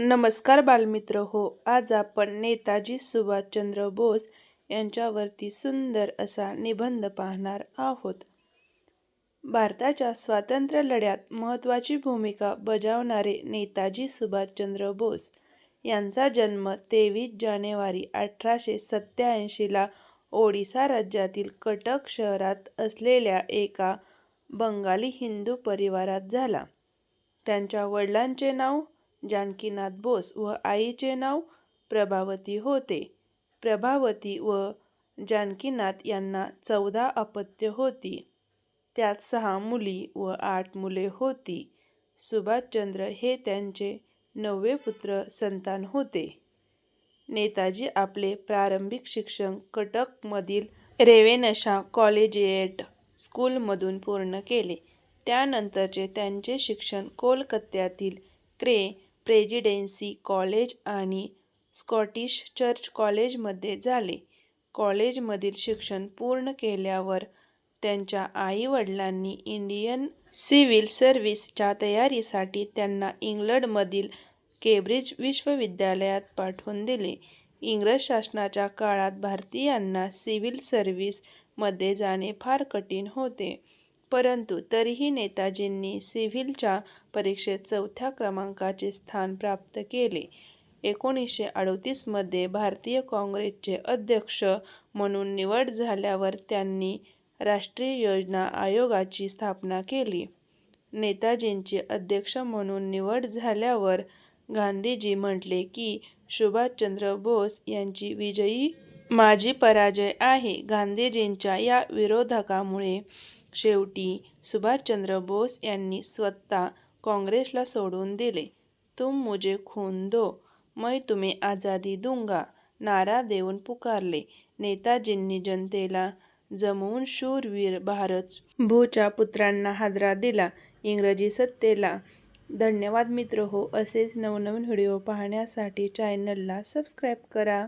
नमस्कार बालमित्र हो आज आपण नेताजी सुभाषचंद्र बोस यांच्यावरती सुंदर असा निबंध पाहणार आहोत. भारताच्या स्वातंत्र्य लढ्यात महत्त्वाची भूमिका बजावणारे नेताजी सुभाषचंद्र बोस यांचा जन्म तेवीस जानेवारी अठराशे सत्याऐंशीला ओडिसा राज्यातील कटक शहरात असलेल्या एका बंगाली हिंदू परिवारात झाला. त्यांच्या वडिलांचे नाव जानकीनाथ बोस व आईचे नाव प्रभावती होते. प्रभावती व जानकीनाथ यांना चौदा अपत्य होती. त्यात सहा मुली व आठ मुले होती. सुभाषचंद्र हे त्यांचे नववे पुत्र संतान होते. नेताजी आपले प्रारंभिक शिक्षण कटकमधील रेवेनशा कॉलेजिएट स्कूलमधून पूर्ण केले. त्यानंतरचे त्यांचे शिक्षण कोलकात्यातील क्रे. प्रेजिडेन्सी कॉलेज आणि स्कॉटिश चर्च कॉलेजमध्ये झाले कॉलेजमधील शिक्षण पूर्ण केल्यावर त्यांच्या आईवडिलांनी इंडियन सिव्हिल सर्व्हिसच्या तयारीसाठी त्यांना इंग्लंडमधील केब्रिज विश्वविद्यालयात पाठवून दिले. इंग्रज शासनाच्या काळात भारतीयांना सिव्हिल सर्व्हिसमध्ये जाणे फार कठीण होते, परंतु तरीही नेताजींनी सिव्हिलच्या परीक्षेत चौथ्या क्रमांकाचे स्थान प्राप्त केले. एकोणीसशे अडतीसमध्ये भारतीय काँग्रेसचे अध्यक्ष म्हणून निवड झाल्यावर त्यांनी राष्ट्रीय योजना आयोगाची स्थापना केली. नेताजींची अध्यक्ष म्हणून निवड झाल्यावर गांधीजी म्हटले की, सुभाषचंद्र बोस यांची विजयी माझी पराजय आहे. गांधीजींच्या या विरोधकामुळे शेवटी सुभाषचंद्र बोस यांनी स्वतः काँग्रेसला सोडून दिले. तुम मुझे खून दो, मै तुम्ही आझादी दूंगा नारा देऊन पुकारले. नेताजींनी जनतेला जमवून शूरवीर भारत भूच्या पुत्रांना हादरा दिला इंग्रजी सत्तेला. धन्यवाद मित्र हो असेच नवनवीन व्हिडिओ पाहण्यासाठी चॅनलला सबस्क्राईब करा.